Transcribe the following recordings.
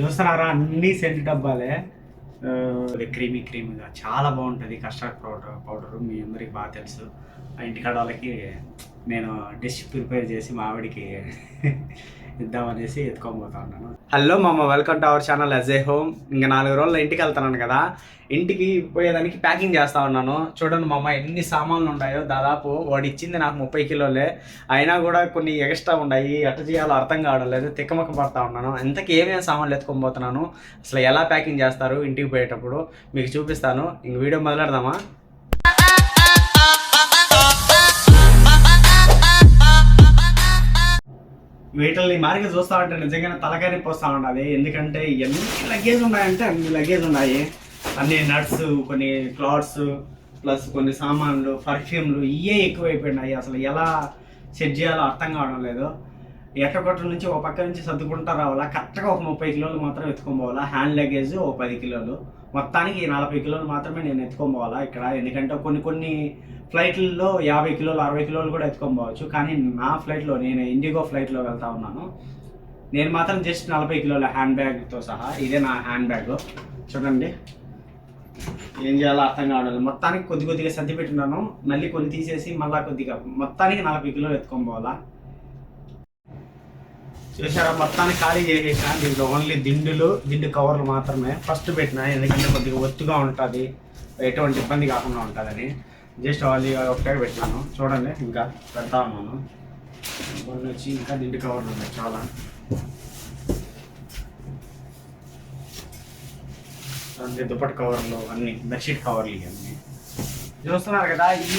చూస్తున్నారా అన్ని సెంట్ డబ్బాలే. ఆ, క్రీమీ క్రీమీగా చాలా బాగుంటుంది కస్టర్డ్ పౌడర్ పౌడరు మీ అందరికి బాగా తెలుసు. ఆ ఇంటికాడ వాళ్ళకి నేను డిష్ ప్రిపేర్ చేసి మా ఇద్దామనేసి ఎత్తుకొని ఉన్నాను హలో మామ వెల్కమ్ టు అవర్ ఛానల్ అజే హోమ్ ఇంకా నాలుగు రోజులు ఇంటికి వెళ్తున్నాను కదా. ఇంటికి పోయేదానికి ప్యాకింగ్ చేస్తా ఉన్నాను. చూడండి మా అమ్మ ఎన్ని సామాన్లు ఉన్నాయో. దాదాపు వాడు ఇచ్చింది నాకు ముప్పై కిలోలే. అయినా కూడా కొన్ని ఎక్స్ట్రా ఉన్నాయి. ఎట్ట చేయాలో అర్థం కావడం లేదు. తిక్కమక్క పడతా ఉన్నాను. ఇంతకీ ఏమేమి సామాన్లు ఎత్తుకొని పోతున్నాను అసలు ఎలా ప్యాకింగ్ చేస్తారు ఇంటికి పోయేటప్పుడు? మీకు చూపిస్తాను. ఇంక వీడియో మొదలెడదామా? వీటిని మార్కెట్ చూస్తా ఉంటే నిజంగానే తలకాయ పోస్తా ఉండాలి. ఎందుకంటే ఎన్ని లగేజ్ ఉన్నాయంటే అన్ని లగేజ్ ఉన్నాయి. అన్ని నట్స్ కొన్ని క్లాత్స్ ప్లస్ కొన్ని సామాన్లు పర్ఫ్యూమ్లు ఇవే ఎక్కువైపోయినాయి. అసలు ఎలా సెట్ చేయాలో అర్థం కావడం లేదు. ఎట్టకొట్ట నుంచి ఒక పక్క నుంచి సర్దుకుంటా రావాలా? కరెక్ట్గా ఒక ముప్పై కిలోలు మాత్రం ఎత్తుకొని పోవాలా? హ్యాండ్ లగేజ్ ఒక పది కిలోలు. మొత్తానికి నలభై కిలోలు మాత్రమే నేను ఎత్తుకొని పోవాలా ఇక్కడ? ఎందుకంటే కొన్ని కొన్ని ఫ్లైట్లలో యాభై కిలోలు అరవై కిలోలు కూడా ఎత్తుకోబోవచ్చు. కానీ నా ఫ్లైట్లో నేను ఇండిగో ఫ్లైట్లో వెళ్తా ఉన్నాను. నేను మాత్రం జస్ట్ నలభై కిలోల హ్యాండ్ బ్యాగ్తో సహా ఇదే నా హ్యాండ్ బ్యాగ్ చూడండి. ఏం చేయాలో అర్థం కావడం మొత్తానికి కొద్ది కొద్దిగా సర్ది పెట్టున్నాను. మళ్ళీ కొన్ని తీసేసి మళ్ళీ కొద్దిగా మొత్తానికి నలభై కిలోలు ఎత్తుకోబోవాలా? చూసారా మొత్తాన్ని ఖాళీ చేసేసిన దీంట్లో ఓన్లీ దిండులు దిండు కవర్లు మాత్రమే. ఫస్ట్ పెట్టిన ఎందుకంటే కొద్దిగా ఒత్తుగా ఉంటుంది. ఎటువంటి ఇబ్బంది కాకుండా ఉంటుందని జస్ట్ వాళ్ళు ఒకటే పెట్టాను చూడండి ఇంకా పెడతా ఉన్నాను. కొన్ని వచ్చి ఇంకా దిండు కవర్లు ఉన్నాయి చాలా. అంటే దుప్పటి కవర్లు అన్ని బెడ్షీట్ కవర్లు ఇవన్నీ. చూస్తున్నారు కదా ఈ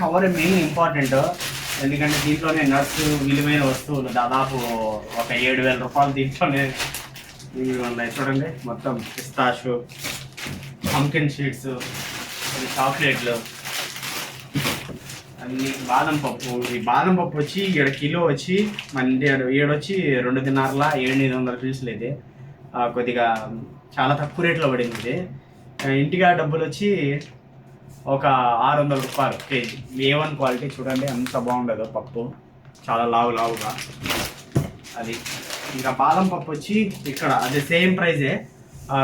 కవర్ మెయిన్ ఇంపార్టెంట్ ఎందుకంటే దీంట్లోనే నర్సు విలువైన వస్తువులు దాదాపు ఒక ఏడు వేల రూపాయలు దీంట్లోనే ఇవి ఉన్నాయి చూడండి. మొత్తం పిస్తాషు పంకిన్ షీట్స్ చాక్లెట్లు అన్ని బాదం పప్పు. ఈ బాదం పప్పు వచ్చి ఈడ కిలో వచ్చి మన ఏడొచ్చి రెండు దినార్ల ఎనిమిది వందల పీసులు ఇది కొద్దిగా చాలా తక్కువ రేట్లో పడింది ఇది. ఆ, ఇంటిగా డబ్బులు వచ్చి ఒక ఆరు వందల రూపాయలు కేజీ. ఏ వన్ క్వాలిటీ చూడండి అంత బాగుండదో పప్పు. చాలా లావు లావుగా. అది ఇంకా బాదం పప్పు వచ్చి ఇక్కడ అదే సేమ్ ప్రైజే.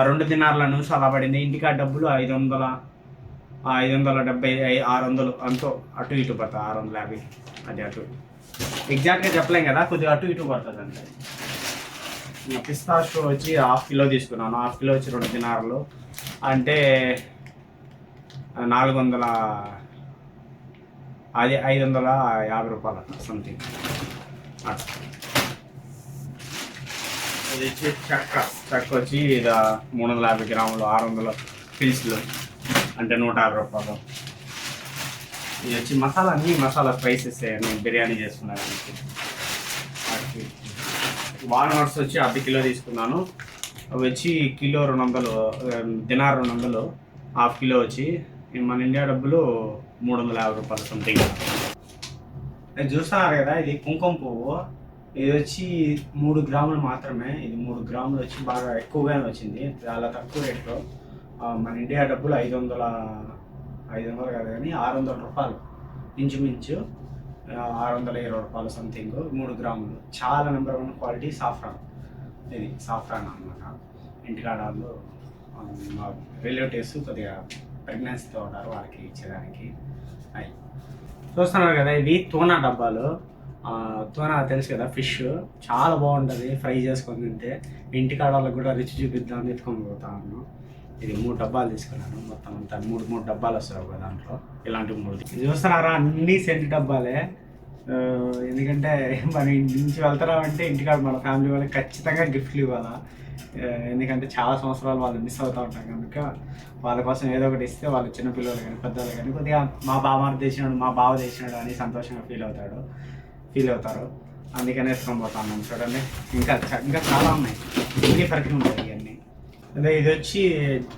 రెండు దినార్ల నుంచి అలా పడింది ఇంటికా డబ్బులు ఐదు వందల ఐదు వందల డెబ్బై ఆరు వందలు అంతో అటు ఇటు పడుతుంది ఆరు వందల యాభై. అది అటు. ఎగ్జాక్ట్గా చెప్పలేం కదా కొద్దిగా అటు ఇటు పడుతుంది అంతే ఇంకా స్టోర్ వచ్చి హాఫ్ కిలో తీసుకున్నాను. హాఫ్ కిలో వచ్చి రెండు దినార్లు. అంటే నాలుగు వందల అది ఐదు వందల యాభై రూపాయలు అట్లా సంథింగ్ అట్లా. ఇది వచ్చి చెక్క. చెక్క వచ్చి ఇది మూడు వందల యాభై గ్రాములు ఆరు వందల పీసులు. అంటే నూట యాభై రూపాయలు. ఇది వచ్చి మసాలా అన్ని మసాలా స్పైసెస్ నేను బిర్యానీ చేసుకున్నాను వాల్నట్స్ వచ్చి అర్ధ కిలో తీసుకున్నాను. అవి వచ్చి కిలో రెండు వందలు ఆ, దినార్ రెండు వందలు హాఫ్ కిలో వచ్చి మన ఇండియా డబ్బులు మూడు వందల యాభై రూపాయలు సంథింగ్ నేను చూస్తున్నారు కదా ఇది కుంకుమ పువ్వు. ఇది వచ్చి మూడు గ్రాములు మాత్రమే. ఇది మూడు గ్రాములు వచ్చి బాగా ఎక్కువగానే వచ్చింది. చాలా తక్కువ రేట్లో. మన ఇండియా డబ్బులు ఐదు వందల ఐదు వందలు కాదు కానీ ఆరు వందల రూపాయలు ఇంచుమించు. ఆరు వందల ఇరవై రూపాయలు సంథింగ్ మూడు గ్రాములు. చాలా నెంబర్ వన్ క్వాలిటీ సాఫ్రాన్ ఇది సాఫ్రాన్ అన్నమాట. ఇంటికాడ రిలేటివ్స్ కొద్దిగా ప్రెగ్నెన్సీతో ఉన్నారు వాళ్ళకి ఇచ్చేదానికి. అవి చూస్తున్నారు కదా ఇవి తూనా డబ్బాలు. తూనా తెలుసు కదా ఫిష్. చాలా బాగుంటుంది ఫ్రై చేసుకొని తింటే. ఇంటికాడ వాళ్ళకి కూడా రుచి చూపిద్దామని ఎత్తుకొని పోతా ఉన్నాను. ఇది మూడు డబ్బాలు తీసుకున్నాను మొత్తం అంతా మూడు మూడు డబ్బాలు వస్తాయి ఒక దాంట్లో. ఇలాంటి మూడు. ఇది చూస్తున్నారా అన్ని సెంట్ డబ్బాలే. ఎందుకంటే మన ఇంటి నుంచి వెళ్తున్నామంటే ఇంటికాడ మన ఫ్యామిలీ వాళ్ళకి ఖచ్చితంగా గిఫ్ట్లు ఇవ్వాలా? ఎందుకంటే చాలా సంవత్సరాలు వాళ్ళు మిస్ అవుతూ ఉంటాం కనుక వాళ్ళ కోసం ఏదో ఒకటి ఇస్తే వాళ్ళు చిన్నపిల్లలు కానీ పెద్దవాళ్ళు కానీ కొద్దిగా మా బావ తెచ్చినాడు మా బావ తెచ్చినాడు అని సంతోషంగా ఫీల్ అవుతాడు. ఫీల్ అవుతారు. అందుకనే ఎత్తుకొని పోతాను చూడండి. ఇంకా ఇంకా చాలా ఉన్నాయి. ఇన్ని పర్ఫ్యూమ్ ఉంటాయి ఇవన్నీ? అదే ఇది వచ్చి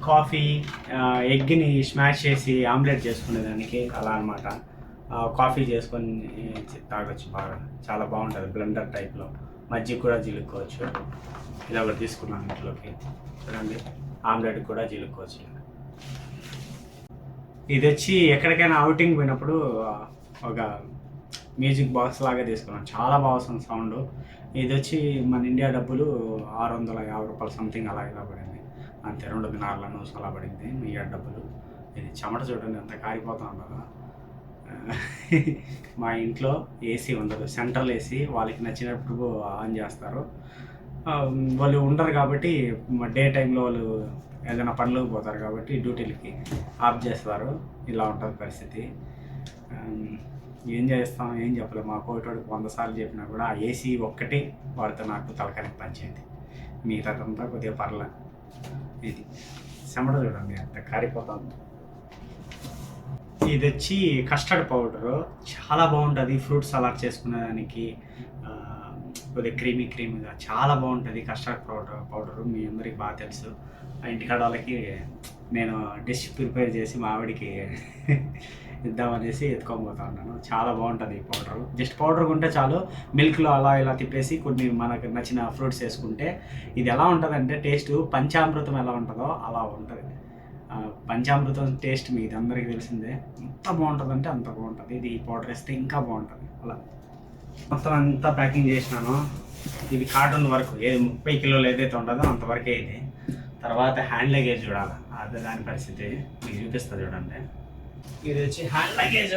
కాఫీ ఎగ్ని స్మాష్ చేసి ఆమ్లెట్ చేసుకునేదానికి అలా అనమాట కాఫీ చేసుకొని తాగొచ్చు బాగా. చాలా బాగుంటుంది బ్లెండర్ టైప్లో. మజ్జిగ కూడా జీలుక్కోవచ్చు. ఇది ఒకటి తీసుకున్నాను ఇంట్లోకి. చూడండి ఆమ్లెట్ కూడా జీలుక్కోవచ్చు ఇది వచ్చి ఎక్కడికైనా అవుటింగ్ పోయినప్పుడు ఒక మ్యూజిక్ బాక్స్ లాగా తీసుకున్నాను. చాలా బాగా వస్తుంది సౌండ్. ఇది వచ్చి మన ఇండియా డబ్బులు ఆరు వందల యాభై రూపాయలు సంథింగ్ అలా ఇలా పడింది. అంతే రెండు దినాల నూసు అలా పడింది మీ ఇండియా డబ్బులు. ఇది చెమట చూడండి అంత కారిపోతా ఉండదు మా ఇంట్లో ఏసీ ఉండదు. సెంట్రల్ ఏసీ వాళ్ళకి నచ్చినప్పుడు ఆన్ చేస్తారు. Um, వాళ్ళు ఉండరు కాబట్టి డే టైంలో వాళ్ళు ఏదైనా పనులకు పోతారు కాబట్టి డ్యూటీలకి ఆఫ్ చేస్తారు. ఇలా ఉంటుంది పరిస్థితి. Um, ఏం చేస్తాం? ఏం చెప్పలేదు మా కోటోడికి వంద సార్లు చెప్పినా కూడా ఆ ఏసీ ఒక్కటి వాడితో నాకు తలకానికి పంచేది మిగతాదంతా కొద్దిగా పర్లే. ఇది. చెమట చూడండి అంత కారిపోతుంది. ఇది వచ్చి కస్టర్డ్ పౌడర్. చాలా బాగుంటుంది. ఫ్రూట్ సలాడ్ చేసుకునే దానికి కొద్దిగా క్రీమీ క్రీమీగా చాలా బాగుంటుంది కస్టర్డ్ పౌడర్ పౌడర్. మీ అందరికి బాగా తెలుసు. ఆ ఇంటికాడ వాళ్ళకి నేను డిష్ ప్రిపేర్ చేసి మా ఆవిడకి ఇద్దామనేసి ఎత్తుకోబోతా ఉన్నాను. చాలా బాగుంటుంది ఈ పౌడర్. జస్ట్ పౌడర్ ఉంటే చాలు. మిల్క్లో అలా ఇలా తిప్పేసి కొన్ని మనకు నచ్చిన ఫ్రూట్స్ వేసుకుంటే ఇది ఎలా ఉంటుందంటే టేస్ట్ పంచామృతం ఎలా ఉంటుందో అలా ఉంటుంది. పంచామృతం టేస్ట్ మీకు అందరికీ తెలిసిందే. ఎంత బాగుంటుంది అంటే అంత బాగుంటుంది. ఇది ఈ పౌడర్ వేస్తే ఇంకా బాగుంటుంది. అలా. మొత్తం అంతా ప్యాకింగ్ చేసినాను. ఇది కార్టూన్ వరకు. ఏది ముప్పై కిలోలు ఏదైతే ఉండదో అంతవరకే ఇది. తర్వాత హ్యాండ్ లగేజ్ చూడాలి. అదే దాని పరిస్థితి. మీకు చూపిస్తుంది చూడండి. ఇది వచ్చి హ్యాండ్ లగేజ్.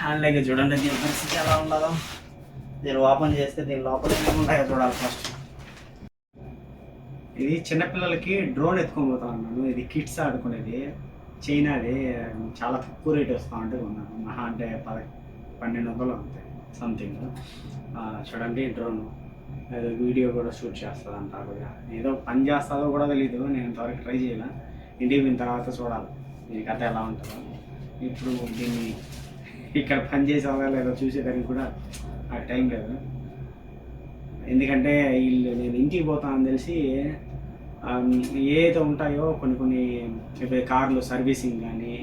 హ్యాండ్ లగేజ్ చూడండి దీని పరిస్థితి ఎలా ఉండదో దీన్ని ఓపెన్ చేస్తే దీని లోపల ఉంటాయో చూడాలి ఫస్ట్. ఇది చిన్నపిల్లలకి డ్రోన్ ఎత్తుకొని ఉన్నాను. ఇది కిడ్స్ ఆడుకునేది చైనాది చాలా తక్కువ రేట్ వస్తూ ఉంటే ఉన్నాను మహా అంటే పద పన్నెండు వందలు ఉంటాయి సంథింగ్ చూడండి డ్రోన్. ఏదో వీడియో కూడా షూట్ చేస్తుంది అంట కూడా ఏదో పని చేస్తుందో కూడా తెలియదు నేను ఇంతవరకు ట్రై చేయాల. ఇంటికి పోయిన తర్వాత చూడాలి దీని కథ ఎలా ఉంటుందో. ఇప్పుడు దీన్ని ఇక్కడ పని చేసేదా లేదో చూసేదానికి కూడా నాకు టైం లేదు. ఎందుకంటే వీళ్ళు నేను ఇంటికి పోతానని తెలిసి ఏదైతే ఉంటాయో కొన్ని కొన్ని కార్లు సర్వీసింగ్ కానీ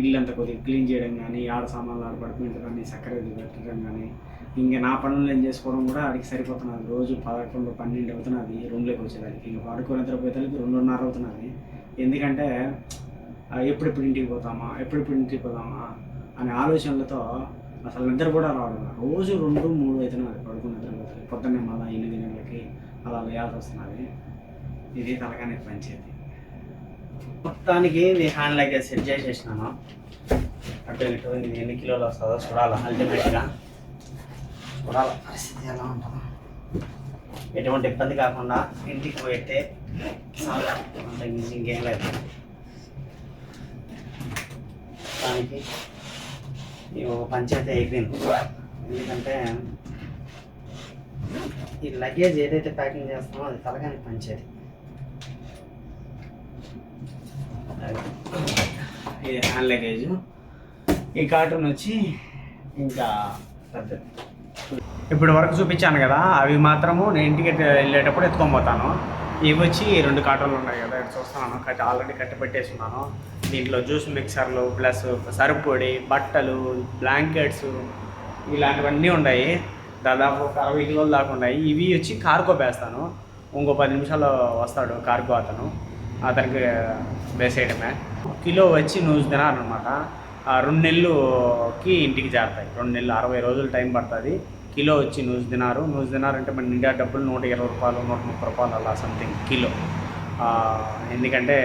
ఇల్లు అంతా కొద్దిగా క్లీన్ చేయడం కానీ ఆడ సామాన్లు ఆడ పడుకుంటే కానీ చక్కెర పెట్టడం కానీ ఇంకా నా పనులు నేను చేసుకోవడం కూడా ఆడికి సరిపోతున్నది. రోజు పదకొండు పన్నెండు అవుతున్నది రూమ్లోకి వచ్చేదానికి. ఇంకా పడుకొని నిద్రపోయేదానికి రెండున్నర అవుతున్నది. ఎందుకంటే ఎప్పుడెప్పుడు ఇంటికి పోతామా ఎప్పుడెప్పుడు ఇంటికి పోతామా అనే ఆలోచనలతో అసలు నిద్ర కూడా రావడం రోజు రెండు మూడు అవుతున్నది పడుకుని నిద్రపోతుంది పొద్దున్నే మళ్ళీ ఎనిమిది గంటలకి అలా లేయాల్సి వస్తున్నది. ఇది తలగానే పంచేది మొత్తానికి ఇది హ్యాండ్ లగేజ్ సెట్ చేసేసినాను అటు ఇటు ఇది ఎన్ని కిలోలు వస్తుందో చూడాలి అల్టిమేట్గా చూడాలి పరిస్థితి ఎలా ఉంటుందో. ఎటువంటి ఇబ్బంది కాకుండా ఇంటికి పోయితే చాలా ఇంకేం లేదు దానికి ఈ ఒక పంచాయతీ అయిపోయింది. ఎందుకంటే ఈ లగేజ్ ఏదైతే ప్యాకింగ్ చేస్తామో అది తలగాని పంచేది ఇది హ్యాండ్ లగేజ్ ఈ కార్టూన్ వచ్చి ఇంకా పెద్దది. ఇప్పుడు వరకు చూపించాను కదా అవి మాత్రము నేను ఇంటికి వెళ్ళేటప్పుడు ఎత్తుకొని పోతాను. ఇవి వచ్చి రెండు కార్టూన్లు ఉన్నాయి కదా ఇక్కడ చూస్తున్నాను. కట్టి ఆల్రెడీ కట్టి పెట్టేసి ఉన్నాను దీంట్లో జ్యూస్ మిక్సర్లు ప్లస్ సరుపొడి బట్టలు బ్లాంకెట్స్ ఇలాంటివన్నీ ఉన్నాయి. దాదాపు ఒక అరవై కిలోలు దాకా ఉన్నాయి. ఇవి వచ్చి కార్గో వేస్తాను. ఇంకో పది నిమిషాల్లో వస్తాడు కార్గో అతను. అతనికి వేసేయడమే. కిలో వచ్చి నూరు దినారు అనమాట రెండు నెలలుకి ఇంటికి చేరుతాయి. రెండు నెలలు అరవై రోజులు టైం పడుతుంది. కిలో వచ్చి నూరు దినారు. నూరు దినారు అంటే మన ఇండియా డబ్బులు నూట ఇరవై రూపాయలు నూట ముప్పై రూపాయలు అలా సంథింగ్ కిలో. ఎందుకంటే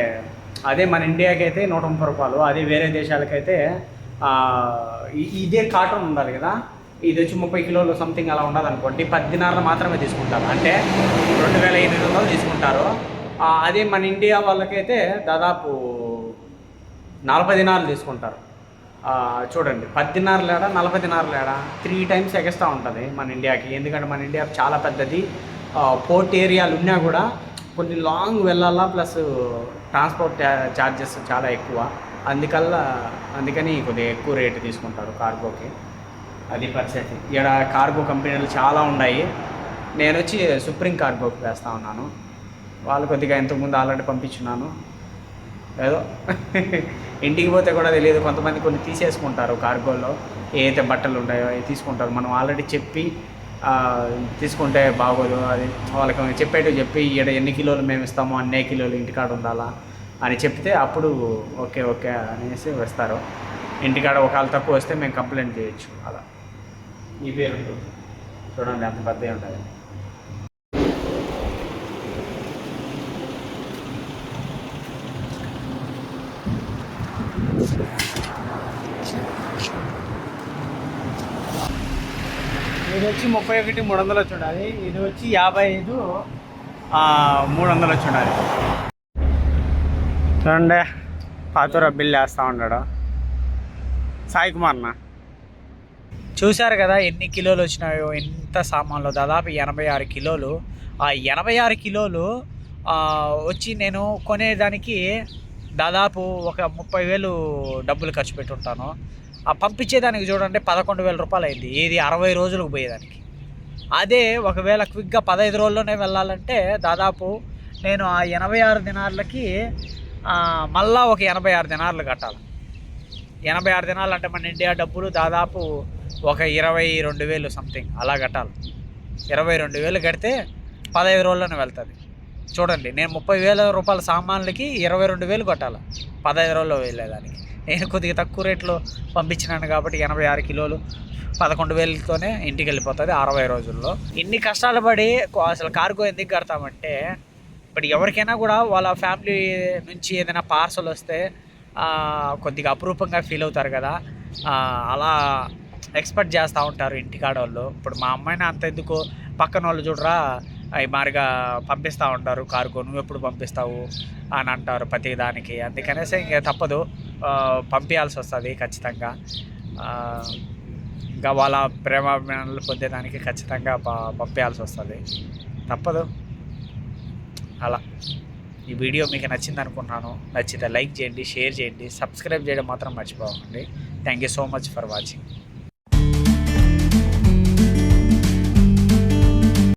అదే మన ఇండియాకి అయితే నూట ముప్పై రూపాయలు అదే వేరే దేశాలకైతే ఇదే కాటన్ ఉండాలి కదా. ఇది వచ్చి ముప్పై కిలోలు సంథింగ్ అలా ఉండదు అనుకోండి. పది దినార్లు మాత్రమే తీసుకుంటారు. అంటే రెండు వేల ఎనిమిది వందలు తీసుకుంటారు. అదే మన ఇండియా వాళ్ళకైతే దాదాపు నలభై దినాలు తీసుకుంటారు. చూడండి పది దినారులు ఏడా నలభై దినారులు ఏడా త్రీ టైమ్స్ ఎగస్ట్రా ఉంటుంది మన ఇండియాకి. ఎందుకంటే మన ఇండియా చాలా పెద్దది. పోర్ట్ ఏరియాలు ఉన్నా కూడా కొన్ని లాంగ్ వెళ్ళాలా ప్లస్ ట్రాన్స్పోర్ట్ ఛార్జెస్ చాలా ఎక్కువ. అందుకల్లా అందుకని కొద్దిగా ఎక్కువ రేటు తీసుకుంటారు కార్గోకి. అది పరిస్థితి. ఇక్కడ కార్గో కంపెనీలు చాలా ఉన్నాయి. నేను వచ్చి సుప్రీం కార్గోకి వేస్తూ ఉన్నాను. వాళ్ళు కొద్దిగా ఇంతకుముందు ఆల్రెడీ పంపించున్నాను. ఏదో? ఇంటికి పోతే కూడా తెలియదు. కొంతమంది కొన్ని తీసేసుకుంటారు కార్గోలో. ఏదైతే బట్టలు ఉంటాయో అవి తీసుకుంటారు. మనం ఆల్రెడీ చెప్పి తీసుకుంటే బాగోదు. అది వాళ్ళకి చెప్పేట్టు చెప్పి ఈడ ఎన్ని కిలోలు మేము ఇస్తామో అన్నే కిలోలు ఇంటికాడ ఉండాలా? అని చెప్తే అప్పుడు ఓకే ఓకే అనేసి వస్తారు. ఇంటికాడ ఒకవేళ తక్కువ వస్తే మేము కంప్లైంట్ చేయొచ్చు. అలా. ఈ పేరు? చూడండి అంత పెద్దగా ఉంటుంది. ఇది వచ్చి ముప్పై ఒకటి మూడు వందలు వచ్చి ఉండాలి ఇది వచ్చి యాభై ఐదు మూడు వందలు వచ్చి ఉండాలి చూడండి పాతూర బిల్ వేస్తూ ఉన్నాడు. సాయి కుమార్ అన్న. చూశారు కదా ఎన్ని కిలోలు వచ్చినాయో ఎంత సామాన్లు? దాదాపు ఎనభై ఆరు కిలోలు. ఆ ఎనభై ఆరు కిలోలు వచ్చి నేను కొనేదానికి దాదాపు ఒక ముప్పై వేలు డబ్బులు ఖర్చు పెట్టుంటాను ఆ పంపించేదానికి చూడండి పదకొండు వేల రూపాయలు అయింది. ఏది అరవై రోజులకు పోయేదానికి. అదే ఒకవేళ క్విక్గా పదహైదు రోజుల్లోనే వెళ్ళాలంటే దాదాపు నేను ఆ ఎనభై ఆరు దినార్లకి మళ్ళా ఒక ఎనభై ఆరు దినార్లు కట్టాలి. ఎనభై ఆరు దినాలు అంటే మన ఇండియా డబ్బులు దాదాపు ఒక ఇరవై రెండు వేలు సంథింగ్ అలా కట్టాలి. ఇరవై రెండు వేలు కడితే పదహైదు రోజుల్లోనే వెళ్తుంది. చూడండి నేను ముప్పై వేల రూపాయల సామాన్లకి ఇరవై రెండు వేలు కొట్టాలి. పదహైదు రోజుల్లో వెళ్ళేదానికి. నేను కొద్దిగా తక్కువ రేట్లో పంపించినాను కాబట్టి ఎనభై ఆరు కిలోలు పదకొండు వేలతోనే ఇంటికి వెళ్ళిపోతుంది అరవై రోజుల్లో. ఇన్ని కష్టాలు పడి అసలు కార్గో ఎందుకు కడతామంటే ఇప్పుడు ఎవరికైనా కూడా వాళ్ళ ఫ్యామిలీ నుంచి ఏదైనా పార్సల్ వస్తే కొద్దిగా అపురూపంగా ఫీల్ అవుతారు కదా. అలా ఎక్స్పెక్ట్ చేస్తూ ఉంటారు ఇంటికాడ వాళ్ళు ఇప్పుడు మా అమ్మాయిని అంత ఎందుకు? పక్కన వాళ్ళు చూడరా అవి మారిగా పంపిస్తూ ఉంటారు కార్గో నువ్వు ఎప్పుడు పంపిస్తావు? అని అంటారు ప్రతి దానికి. అందుకనేసి ఇంకా తప్పదు. పంపించాల్సి వస్తుంది ఖచ్చితంగా. ఇంకా వాళ్ళ ప్రేమాభిమానాలు పొందేదానికి ఖచ్చితంగా ప- పంపించాల్సి వస్తుంది తప్పదు. అలా. ఈ వీడియో మీకు నచ్చింది అనుకున్నాను నచ్చితే లైక్ చేయండి షేర్ చేయండి సబ్స్క్రైబ్ చేయడం మాత్రం మర్చిపోకండి. Thank you so much for watching.